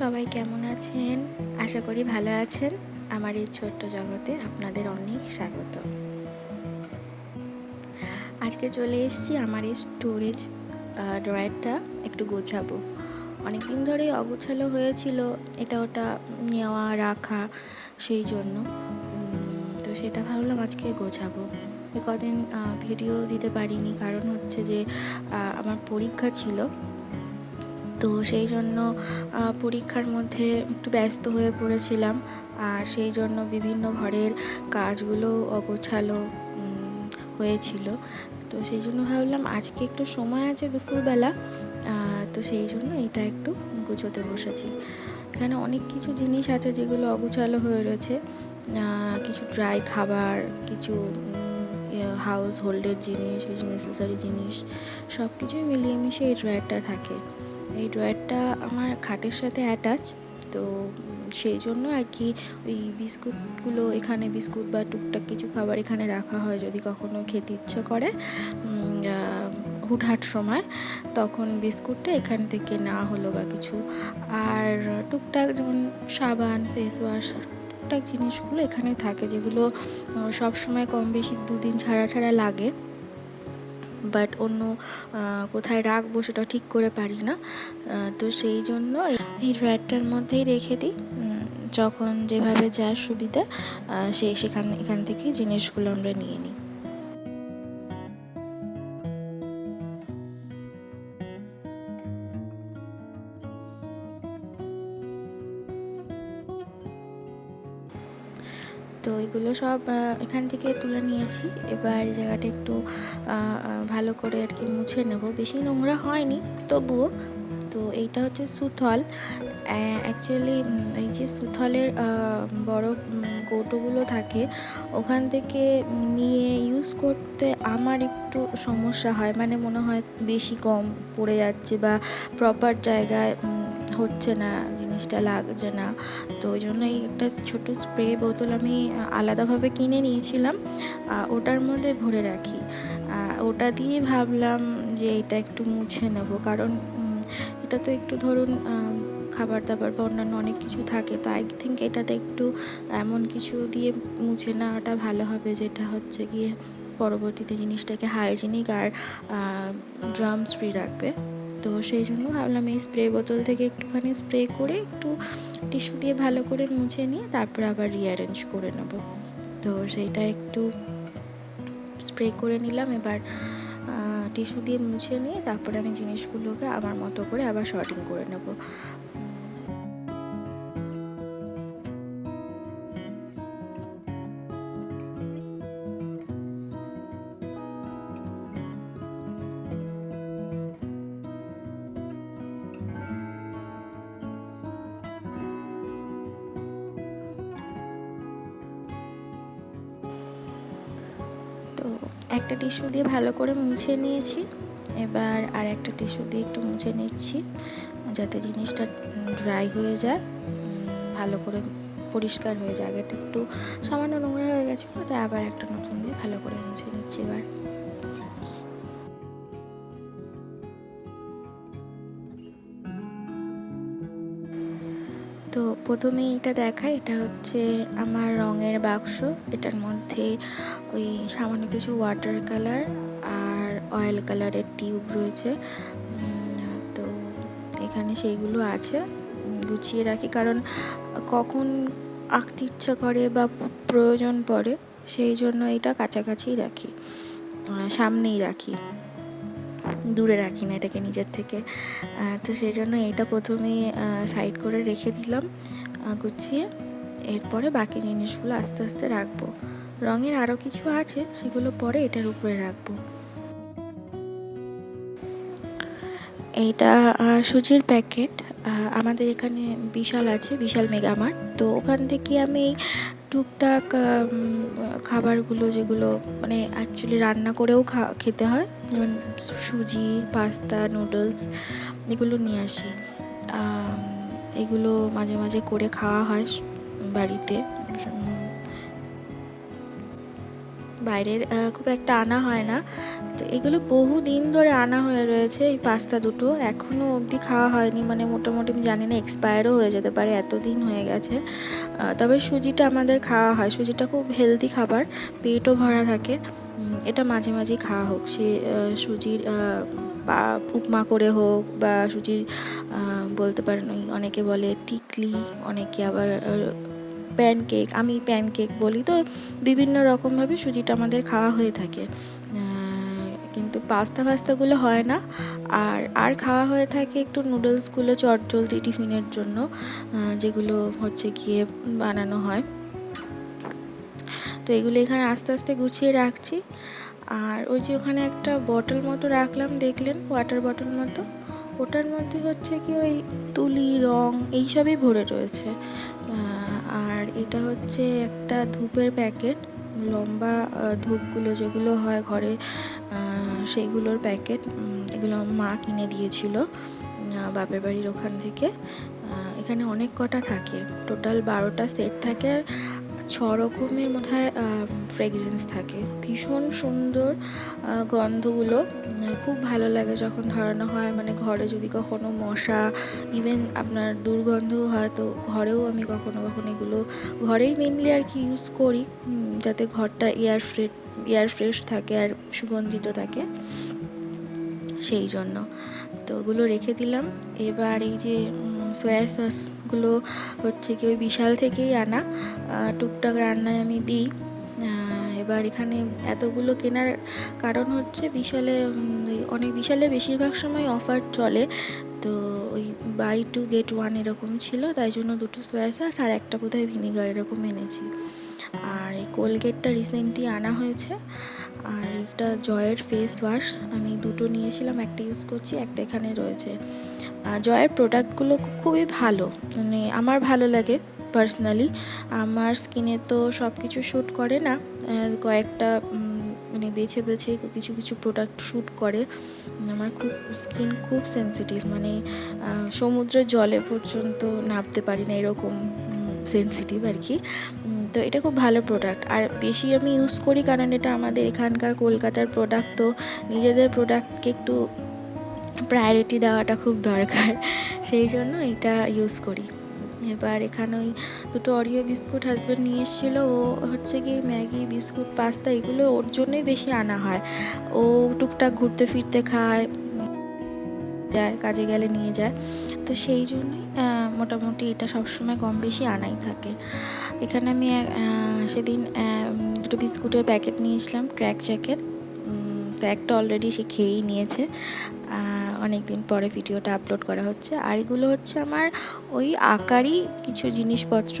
সবাই কেমন আছেন? আশা করি ভালো আছেন। আমার এই ছোট্ট জগতে আপনাদের অনেক স্বাগত। আজকে চলে এসেছি আমার এই স্টোরেজ ড্রয়ারটা একটু গোছাবো। অনেক দিন ধরেই অগোছালো হয়েছিল, এটা ওটা নেওয়া, রাখা, সেই জন্য। তো সেটা ভাবলাম আজকে গোছাবো। কদিন ভিডিও দিতে পারিনি, কারণ হচ্ছে যে আমার পরীক্ষা ছিল। তো সেই জন্য পরীক্ষার মধ্যে একটু ব্যস্ত হয়ে পড়েছিলাম। আর সেই জন্য বিভিন্ন ঘরের কাজগুলো অগোছালো হয়েছিল। তো সেই জন্য ভাবলাম, আজকে একটু সময় আছে দুপুরবেলা। তো সেই জন্য এটা একটু গুছোতে বসেছি। এখানে অনেক কিছু জিনিস আছে যেগুলো অগোছালো হয়ে রয়েছে। কিছু ড্রাই খাবার, কিছু হাউস হোল্ডের জিনিস, কিছু নেসেসারি জিনিস সব কিছুই মিলিয়ে মিশিয়ে এই ড্রয়ারটা থাকে। এই ড্রয়ারটা আমার খাটের সাথে অ্যাটাচ তো সেই জন্য আর কি ওই বিস্কুটগুলো এখানে বিস্কুট বা টুকটাক কিছু খাবার এখানে রাখা হয় যদি কখনো খেতে ইচ্ছে করে। হুটহাট সময় তখন বিস্কুটটা এখান থেকে না হলো বা কিছু। আর টুকটাক যেমন সাবান ফেস ওয়াশ টুকটাক জিনিসগুলো এখানে থাকে যেগুলো সব সময় কম বেশি দুদিন ছাড়া ছাড়া লাগে। বাট অন্য কোথায় রাখব সেটা ঠিক করে পারি না। তো সেই জন্য এই ফ্ল্যাটটার মধ্যেই রেখে দিই। যখন যেভাবে যা সুবিধা সেই সেখান, এখান থেকেই জিনিসগুলো আমরা নিয়ে নিই। এগুলো সব এখান থেকে তুলে নিয়েছি। এবার জায়গাটা একটু ভালো করে আর কি মুছে নেব। বেশি নোংরা হয়নি, তবুও। তো এইটা হচ্ছে সুথল। অ্যাকচুয়ালি এই যে সুথলের বড় কৌটোগুলো থাকে, ওখান থেকে নিয়ে ইউজ করতে আমার একটু সমস্যা হয়। মানে মনে হয় বেশি কম পড়ে যাচ্ছে বা প্রপার জায়গায় হচ্ছে না, জিনিসটা লাগছে না। তো ওই জন্য এই একটা ছোট স্প্রে বোতল আমি আলাদাভাবে কিনে নিয়েছিলাম। ওটার মধ্যে ভরে রাখি। ওটা দিয়ে ভাবলাম যে এটা একটু মুছে নেব। কারণ এটা তো একটু ধরুন খাবার দাবার বা অন্যান্য অনেক কিছু থাকে। তো আই থিঙ্ক এটাতে একটু এমন কিছু দিয়ে মুছে নেওয়াটা ভালো হবে, যেটা হচ্ছে গিয়ে পরবর্তীতে জিনিসটাকে হাইজিনিক আর ড্রামস ফ্রি রাখবে। তো সেই জন্য ভাবলাম এই স্প্রে বোতল থেকে একটুখানি স্প্রে করে একটু টিস্যু দিয়ে ভালো করে মুছে নিয়ে তারপর আবার রিঅ্যারেঞ্জ করে নেব। তো সেইটা একটু স্প্রে করে নিলাম, এবার টিস্যু দিয়ে মুছে নিয়ে তারপরে আমি জিনিসগুলোকে আমার মতো করে আবার শর্টিং করে নেব। একটা টিস্যু দিয়ে ভালো করে মুছে নিয়েছি। এবার আর একটা টিস্যু দিয়ে একটু মুছে নিচ্ছি, যাতে জিনিসটা ড্রাই হয়ে যায়, ভালো করে পরিষ্কার হয়ে যায়। আগেটা একটু সামান্য নোংরা হয়ে গেছে তাই আবার একটা নতুন দিয়ে ভালো করে মুছে নিচ্ছি এবার। প্রথমে এটা দেখাই এটা হচ্ছে আমার রঙের বাক্স। এটার মধ্যে ওই সামান্য কিছু ওয়াটার কালার আর অয়েল কালারের টিউব রয়েছে। তো এখানে সেইগুলো আছে। গুছিয়ে রাখি কারণ কখন আঁকতে ইচ্ছা করে বা প্রয়োজন পড়ে, সেই জন্য এটা কাছাকাছি রাখি সামনেই রাখি। দূরে রাখি না এটাকে নিজের থেকে। তো সেই জন্য এটা প্রথমে সাইড করে রেখে দিলাম। গুছিয়ে এরপরে বাকি জিনিসগুলো আস্তে আস্তে রাখব। রঙের আরও কিছু আছে, সেগুলো পরে এটার উপরে রাখব। এইটা সুজির প্যাকেট। আমাদের এখানে বিশাল আছে, বিশাল মেগামার্ট তো ওখান থেকে আমি টুকটাক খাবারগুলো যেগুলো মানে অ্যাকচুয়ালি রান্না করেও খেতে হয়, যেমন সুজি পাস্তা নুডলস এগুলো নিয়ে আসি। এগুলো মাঝে মাঝে করে খাওয়া হয় বাড়িতে। বাইরের খুব একটা আনা হয় না। তো এগুলো বহু দিন ধরে আনা হয়ে রয়েছে, এই পাস্তা দুটো। এখনও অবধি খাওয়া হয়নি মানে মোটামুটি আমি জানি না এক্সপায়ারও হয়ে যেতে পারে এত দিন হয়ে গেছে। তবে সুজিটা আমাদের খাওয়া হয়। সুজিটা খুব হেলদি খাবার, পেটও ভরা থাকে। এটা মাঝে মাঝেই খাওয়া হোক। সে সুজির বা উপমা করে হোক বা সুজির বলতে পারেন অনেকে বলে টিকলি, অনেকে আবার প্যানকেক আমি প্যানকেক বলি। তো বিভিন্ন রকমভাবে সুজিটা আমাদের খাওয়া হয়ে থাকে। কিন্তু পাস্তা ফাস্তাগুলো হয় না। আর আর খাওয়া হয়ে থাকে একটু নুডলসগুলো চটজলদি টিফিনের জন্য যেগুলো হচ্ছে গিয়ে বানানো হয়। তো এগুলো এখানে আস্তে আস্তে গুছিয়ে রাখছি। আর ওই যে ওখানে একটা বটল মতো রাখলাম, দেখলেন? ওয়াটার বটল মতো? ওটার মধ্যে হচ্ছে কি ওই তুলি, রং এইসবই ভরে রয়েছে। আর এটা হচ্ছে একটা ধূপের প্যাকেট লম্বা ধূপগুলো যেগুলো হয় ঘরে সেইগুলোর প্যাকেট এগুলো মা কিনে দিয়েছিল বাপের বাড়ির ওখান থেকে। এখানে অনেক কটা থাকে। টোটাল বারোটা সেট থাকে। আর ছ রকমের মধ্যে ফ্রেগরেন্স থাকে। ভীষণ সুন্দর গন্ধগুলো। খুব ভালো লাগে যখন ধরানো হয়। মানে ঘরে যদি কখনো মশা ইভেন আপনার দুর্গন্ধ হয়, তো ঘরেও আমি কখনো কখনো এগুলো ঘরেই মেনলি আর কি ইউজ করি। যাতে ঘরটা এয়ার ফ্রে এয়ার ফ্রেশ থাকে আর সুগন্ধিত থাকে। সেই জন্য। তো ওগুলো রেখে দিলাম। এবার এই যে সয়া সসগুলো হচ্ছে কি ওই বিশাল থেকেই আনা। টুকটাক রান্নায় আমি দিই। এবার এখানে এতগুলো কেনার কারণ হচ্ছে বিশালে অনেক বিশালে বেশিরভাগ সময় অফার চলে। তো ওই বাই টু গেট ওয়ান এরকম ছিল, তাই জন্য দুটো সয়া সস আর একটা বোধহয় ভিনিগার এরকম এনেছি। আর এই কোলগেটটা রিসেন্টলি আনা হয়েছে। আর একটা জয়ের ফেস ওয়াশ। আমি দুটো নিয়েছিলাম, একটা ইউজ করছি, একটা এখানে রয়েছে। জয়ের প্রোডাক্টগুলো খুবই ভালো। মানে আমার ভালো লাগে পার্সোনালি আমার স্কিনে তো সব কিছু শ্যুট করে না। কয়েকটা মানে বেছে বেছে কিছু কিছু প্রোডাক্ট শ্যুট করে। আমার খুব স্কিন খুব সেন্সিটিভ মানে সমুদ্রের জলে পর্যন্ত নামতে পারি না এরকম সেন্সিটিভ আর কি। তো এটা খুব ভালো প্রোডাক্ট আর বেশি আমি ইউজ করি কারণ এটা আমাদের এখানকার কলকাতার প্রোডাক্ট তো নিজেদের প্রোডাক্টকে একটু প্রায়োরিটি দেওয়াটা খুব দরকার। সেই জন্য এটা ইউজ করি। এবার এখানে ওই দুটো অরিও বিস্কুট হাজব্যান্ড নিয়ে এসেছিল। ও হচ্ছে কি ম্যাগি বিস্কুট পাস্তা এগুলো ওর জন্যই বেশি আনা হয়। ও টুকটাক ঘুরতে ফিরতে খায়, যায়, কাজে গেলে নিয়ে যায়। তো সেই জন্যই মোটামুটি এটা সবসময় কম বেশি আনাই থাকে। এখানে আমি সেদিন দুটো বিস্কুটের প্যাকেট নিয়েছিলাম ক্র্যাক জ্যাকেট তো একটা অলরেডি সে খেয়েই নিয়েছে। অনেক দিন পরে ভিডিওটা আপলোড করা হচ্ছে। আর এগুলো হচ্ছে আমার ওই আকারই কিছু জিনিসপত্র।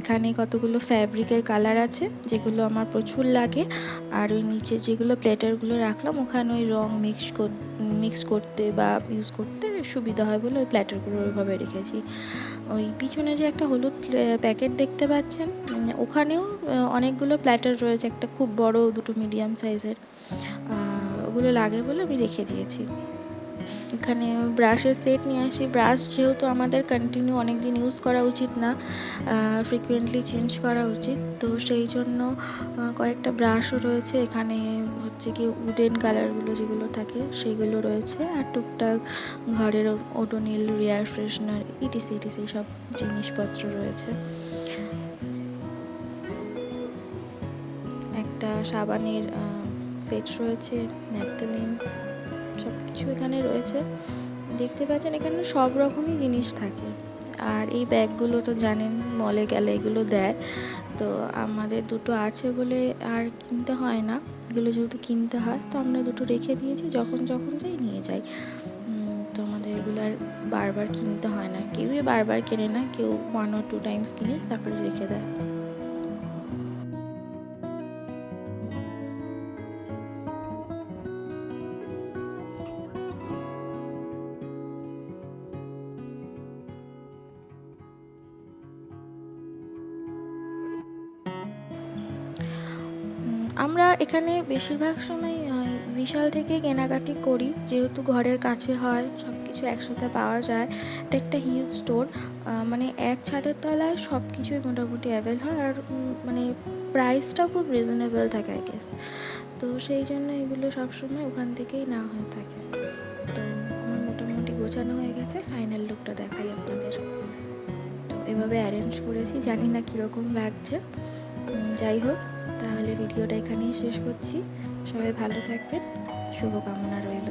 এখানে কতগুলো ফ্যাব্রিকের কালার আছে, যেগুলো আমার প্রচুর লাগে। আর ওই নিচে যেগুলো প্লেটারগুলো রাখলাম, ওখানে ওই রং মিক্স মিক্স করতে বা ইউজ করতে সুবিধা হয় বলে ওই প্ল্যাটারগুলো ওইভাবে রেখেছি। ওই পিছনে যে একটা হলুদ প্যাকেট দেখতে পাচ্ছেন ওখানেও অনেকগুলো প্ল্যাটার রয়েছে, একটা খুব বড়, দুটো মিডিয়াম সাইজের ওগুলো লাগে বলে আমি রেখে দিয়েছি। এখানে ব্রাশের সেট নিয়ে আসি। ব্রাশ যেহেতু আমাদের কন্টিনিউ অনেক দিন ইউজ করা উচিত না ফ্রিকুয়েন্টলি চেঞ্জ করা উচিত। তো সেই জন্য কয়েকটা ব্রাশও রয়েছে। এখানে হচ্ছে কি উডেন কালারগুলো যেগুলো থাকে, সেগুলো রয়েছে। আর টুকটাক ঘরের Odonil air freshener ETC ETC সব জিনিসপত্র রয়েছে। একটা সাবানের সেট রয়েছে ন্যাপথলিনস সব কিছু এখানে রয়েছে। দেখতে পাচ্ছেন এখানে সব রকমই জিনিস থাকে। আর এই ব্যাগগুলো তো জানেন মলে গেলে এগুলো দেয়। তো আমাদের দুটো আছে বলে আর কিনতে হয় না। এগুলো যেহেতু কিনতে হয়, তো আমরা দুটো রেখে দিয়েছি, যখন যখন যাই নিয়ে যাই। তো আমাদের এগুলো আর বারবার কিনতে হয় না। কেউই বারবার কেনে না, কেউ ওয়ান অর টু টাইমস কিনে তারপরে রেখে দেয়। আমরা এখানে বেশিরভাগ সময় বিশাল থেকে কেনাকাটি করি। যেহেতু ঘরের কাছে হয় সব কিছু একসাথে পাওয়া যায়। এটা একটা হিউজ স্টোর মানে এক ছাদের তলায় সব কিছুই মোটামুটি অ্যাভেল হয়। আর মানে প্রাইসটাও খুব রিজনেবল থাকে আই গেস তো সেই জন্য এগুলো সবসময় ওখান থেকেই না হয়ে থাকে। তো আমার মোটামুটি গোছানো হয়ে গেছে। ফাইনাল লুকটা দেখাই আপনাদের। তো এভাবে অ্যারেঞ্জ করেছি। জানি না কীরকম লাগছে। যাই হোক। তাহলে ভিডিওটা এখানেই শেষ করছি। সবাই ভালো থাকবেন। শুভকামনা রইল।